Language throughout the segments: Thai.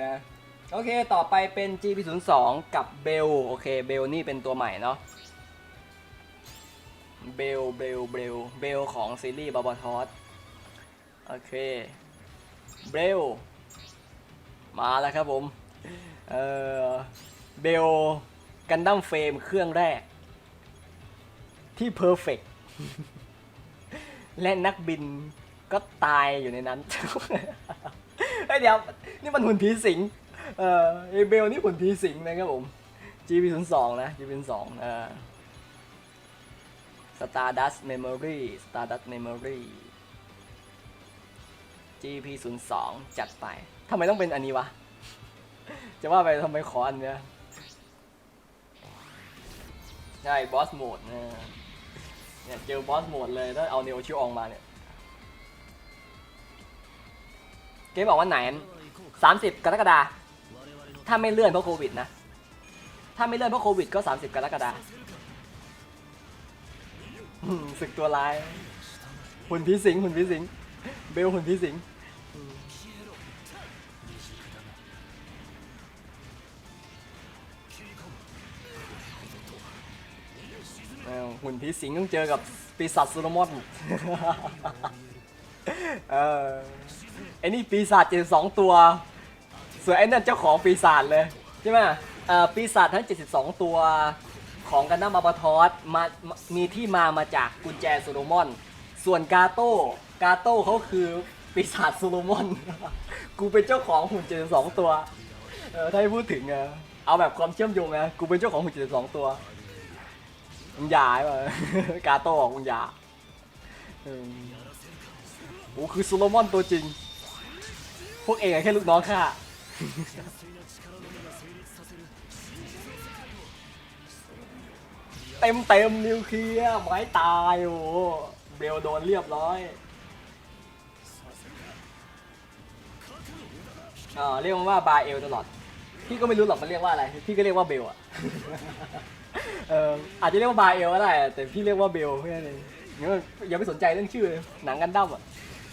นะโอเคต่อไปเป็น GP02 กับเบลโอเคเบลนี่เป็นตัวใหม่เนาะเบลเบลเบลเบลของซีรีส์บาบาทอสโอเคเบลมาแล้วครับผมเออเบลกันดั้มเฟรมเครื่องแรก ที่เพอร์เฟกและนักบินก็ตายอยู่ในนั้น เฮ้เดี๋ยวนี่มันหุ่นผีสิง เอ่อเอเบลนี่หุ่นผีสิงนะครับผม GP02 นะ GP02 เอ่อ Stardust Memory Stardust Memory GP02 จัดไปทำไมต้องเป็นอันนี้วะ จะว่าไปทำไมขออันเนี้ยใช่บอสโหมดเนี่ยเนี่ยเจอบอสโหมดเลยถ้าเอาเนโอชิอองมาเนี่ย เกมบอกว่าไหน 30 กรกฎาคมถ้าไม่เลื่อนเพราะโควิดนะ ถ้าไม่เลื่อนเพราะโควิดก็ 30 กรกฎาคมสึกตัวร้ายหุ่นผีสิงหุ่นผีสิง เบลหุ่นผีสิงอืมเอ้าหุ่นผีสิงต้องเจอกับปีศาจซูโรมอน เออไอ้นี่ปีศาจเจ็ดสองตัว ส่วนไอ้นั่นเจ้าของปีศาจเลยใช่ไหมเอ่อปีศาจทั้ง 72 ตัวของกันดั้มอาบาทอสมามีที่มามาจากกุญแจโซโลมอน ส่วนกาโต้กาโต้เขาคือปีศาจโซโลมอน กูเป็นเจ้าของหุ่น 72 ตัว เออถ้าให้พูดถึงอะเอาแบบความเชื่อมโยงนะ กูเป็นเจ้าของหุ่น 72 ตัวมึงหยาใช่ป่ะกาโต้บอกมึงหยา โอ้คือโซโลมอนตัวจริง พวกเองอะแค่ลูกน้องข้าเต็มเต็มนิวเคลียร์ไม้ตายโอ้เบลโดนเรียบร้อยอ่าเรียกมันว่าบาเอลตลอด พี่ก็ไม่รู้หรอกมันเรียกว่าอะไร พี่ก็เรียกว่าเบลอะเอออาจจะเรียกว่าบาเอลก็ได้แต่พี่เรียกว่าเบลเพื่อนเอง อย่าไปสนใจเรื่องชื่อเลยหนังกันดั้มอะ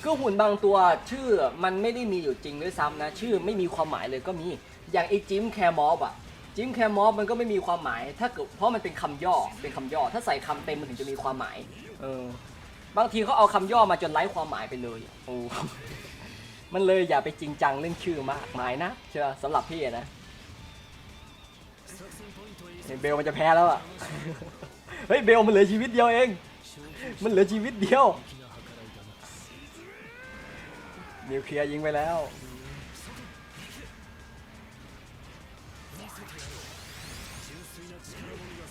ก็หุ่นบางตัวชื่อมันไม่ได้มีอยู่จริงด้วยซ้ำนะ ชื่อไม่มีความหมายเลยก็มีอย่างไอ้จิมแคร์มอฟอะจิมแคร์มอฟมันก็ไม่มีความหมาย ถ้าเกิดเพราะมันเป็นคำย่อเป็นคำย่อ ถ้าใส่คำเต็มมันถึงจะมีความหมาย เออบางทีเขาเอาคำย่อมาจนไร้ความหมายไปเลยโอ้มันเลยอย่าไปจริงจังเรื่องชื่อมากมายนะเชื่อสำหรับพี่นะเห็นเบลมันจะแพ้แล้วอะเฮ้ยเบลมันเหลือชีวิตเดียวเอง มันเหลือชีวิตเดียวนิวเคลียร์ยิงไปแล้ว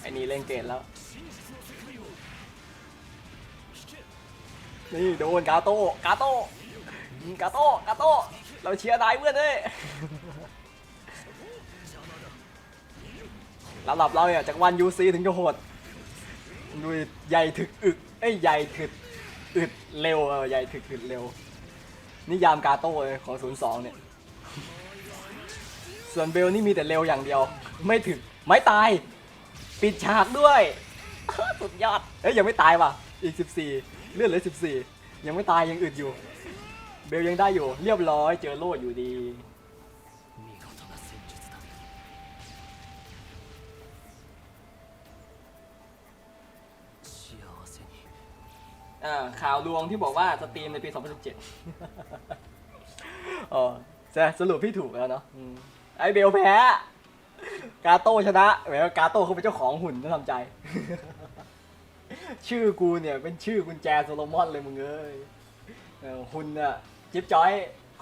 ไอ้นี่เล่นเกตแล้ว นี่โดนกาโต้กาโต้กาโต้กาโต้เราเชียร์นายเพื่อนเอ้ยระดับเราเนี่ยจากวันยูซีถึงจะโหดดูใหญ่ถึกอึก เอ้ยใหญ่ถึกอึดเร็วเออใหญ่ถึกอึดเร็ว นิยามกาโต้เลยของ02เนี่ย ส่วนเบลนี่มีแต่เร็วอย่างเดียว ไม่ถึกไม่ตาย ปิดฉากด้วย สุดยอด เอ้ยยังไม่ตายว่ะ อีก 14 เลื่อนเหลือ 14 ยังไม่ตายยังอึดอยู่ เบลยังได้อยู่ เรียบร้อยเจอโลดอยู่ดี อ่าข่าวลวงที่บอกว่าสตรีมในปี 2017อ๋อจะสรุปพี่ถูกแล้วเนาะอืมไอเบลแพ้ กาโต้ชนะแหมกาโต้เขาเป็นเจ้าของหุ่นต้องทำใจ ชื่อกูเนี่ยเป็นชื่อกุญแจโซโลมอนเลยมึงเอ้ยเออหุ่นอะจิ๊บจอย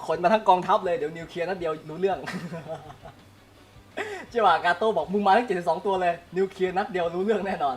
คนมาทั้งกองทัพเลยเดี๋ยวนิวเคลียร์นัดเดียวรู้เรื่องใช่ป่ะกาโต้บอกมึงมาทั้ง 72 ตัวเลย นิวเคลียร์นัดเดียวรู้เรื่องแน่นอน